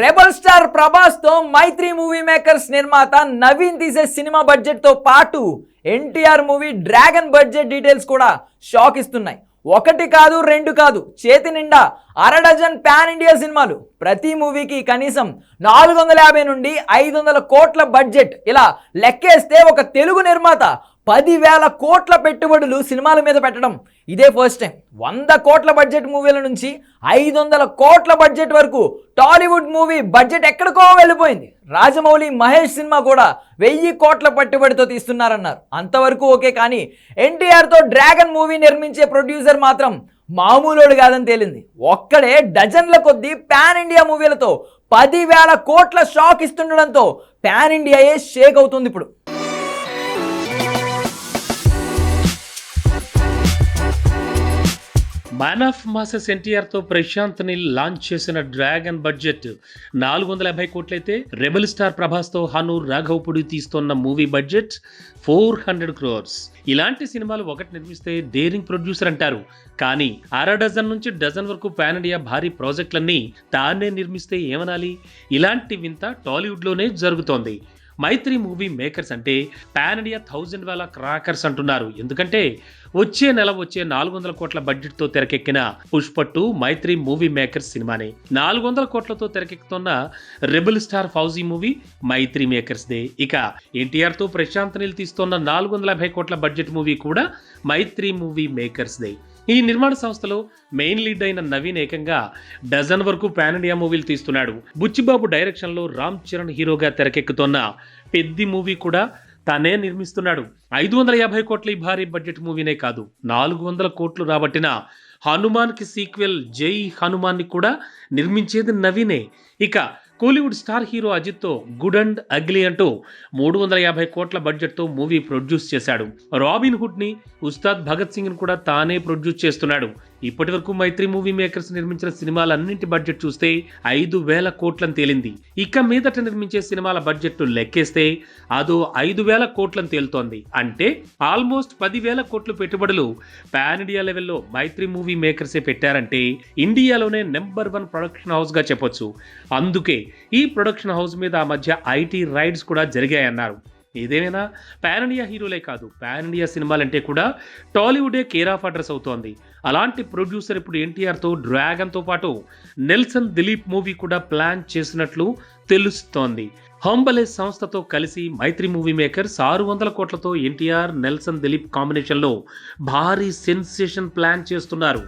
Rebel star ప్రభాస్తో Mythri movie makers నిర్మాత నవీన్ తీసే సినిమా బడ్జెట్తో పాటు NTR movie Dragon budget details కూడా షాక్ ఇస్తున్నాయి ఒకటి కాదు రెండు కాదు చేతి నిండా అర డజన్ పాన్ ఇండియా సినిమాలు. ప్రతి మూవీకి కనీసం నాలుగు వందల యాభై నుండి ఐదు వందల కోట్ల బడ్జెట్. ఇలా లెక్కేస్తే ఒక తెలుగు నిర్మాత పదివేల కోట్ల పెట్టుబడులు సినిమాల మీద పెట్టడం. ఇదే ఫస్ట్ టైం వంద కోట్ల బడ్జెట్ మూవీల నుంచి ఐదు వందల కోట్ల బడ్జెట్ వరకు టాలీవుడ్ మూవీ బడ్జెట్ ఎక్కడికో వెళ్ళిపోయింది. రాజమౌళి మహేష్ సినిమా కూడా వెయ్యి కోట్ల పెట్టుబడితో తీస్తున్నారన్నారు. అంతవరకు ఓకే కానీ ఎన్టీఆర్తో డ్రాగన్ మూవీ నిర్మించే ప్రొడ్యూసర్ మాత్రం మామూలుడు కాదని తేలింది. ఒక్కడే డజన్ల కొద్దీ పాన్ ఇండియా మూవీలతో పదివేల కోట్ల షాక్ ఇస్తుండడంతో పాన్ ఇండియాయే షేక్ అవుతుంది ఇప్పుడు. మ్యాన్ ఆఫ్ మాసెస్ ఎన్టీఆర్తో ప్రశాంత్ని లాంచ్ చేసిన డ్రాగన్ బడ్జెట్ నాలుగు వందల యాభై కోట్లయితే రెబల్ స్టార్ ప్రభాస్తో హనూర్ రాఘవపుడి తీస్తున్న movie budget four hundred crores ఇలాంటి సినిమాలు ఒకటి నిర్మిస్తే డేరింగ్ ప్రొడ్యూసర్ అంటారు. కానీ అర డజన్ నుంచి డజన్ వరకు పాన్ ఇండియా భారీ ప్రాజెక్టులన్నీ తానే నిర్మిస్తే ఏమనాలి? ఇలాంటి వింత టాలీవుడ్లోనే జరుగుతోంది. మైత్రి మూవీ మేకర్స్ అంటే పాన్ ఇండియా థౌజండ్ వేల క్రాకర్స్ అంటున్నారు. ఎందుకంటే వచ్చే నెల వచ్చే నాలుగు వందల కోట్ల బడ్జెట్తో తెరకెక్కిన Pushpa two Mythri movie makers సినిమానే. నాలుగు వందల కోట్లతో తెరకెక్కుతున్న rebel star Fauji movie Mythri makers they ఇక ఎన్టీఆర్తో ప్రశాంత్ నీల్ తీస్తున్న నాలుగు వందల యాభై కోట్ల బడ్జెట్ మూవీ కూడా మైత్రి మూవీ మేకర్స్ దే ఈ నిర్మాణ సంస్థలో మెయిన్ లీడ్ అయిన నవీన్ ఏకంగా డజన్ వరకు పాన్ ఇండియా మూవీలు తీస్తున్నాడు. బుచ్చిబాబు డైరెక్షన్లో రామ్ చరణ్ హీరోగా తెరకెక్కుతున్న పెద్ది మూవీ కూడా తానే నిర్మిస్తున్నాడు. ఐదు వందల యాభై కోట్ల ఈ భారీ బడ్జెట్ మూవీనే కాదు నాలుగు వందల కోట్లు రాబట్టిన హనుమాన్కి సీక్వెల్ జై హనుమాన్ని కూడా నిర్మించేది నవీనే. ఇక కోలీవుడ్ స్టార్ హీరో అజిత్తో గుడ్ అండ్ అగ్లీ అంటూ మూడు వందల యాభై కోట్ల బడ్జెట్తో మూవీ ప్రొడ్యూస్ చేశాడు. రాబిన్ హుడ్ని ఉస్తాద్ భగత్ సింగ్ని కూడా తానే ప్రొడ్యూస్ చేస్తున్నాడు. ఇప్పటి వరకు మైత్రి మూవీ మేకర్స్ నిర్మించిన సినిమాలన్నింటి బడ్జెట్ చూస్తే ఐదు వేల కోట్లను తేలింది. ఇక మీదట నిర్మించే సినిమాల బడ్జెట్ లెక్కేస్తే అదో ఐదు వేల కోట్లను తేలుతోంది. అంటే ఆల్మోస్ట్ పదివేల కోట్లు పెట్టుబడులు పాన్ ఇండియా లెవెల్లో మైత్రి మూవీ మేకర్సే పెట్టారంటే ఇండియాలోనే నెంబర్ వన్ ప్రొడక్షన్ హౌస్గా చెప్పొచ్చు. అందుకే ఈ ప్రొడక్షన్ హౌస్ మీద ఆ మధ్య ఐటీ రైడ్స్ కూడా జరిగాయన్నారు. ఏదేమైనా పాన్ ఇండియా హీరోలే కాదు పాన్ ఇండియా సినిమాలంటే కూడా టాలీవుడే కేర్ ఆఫ్ అడ్రస్ అవుతోంది. అలాంటి ప్రొడ్యూసర్ ఇప్పుడు ఎన్టీఆర్తో డ్రాగన్తో పాటు నెల్సన్ దిలీప్ మూవీ కూడా ప్లాన్ చేసినట్లు తెలుస్తోంది. హంబలే సంస్థతో కలిసి మైత్రి మూవీ మేకర్స్ ఆరు వందల కోట్లతో ఎన్టీఆర్ నెల్సన్ దిలీప్ కాంబినేషన్లో భారీ సెన్సేషన్ ప్లాన్ చేస్తున్నారు.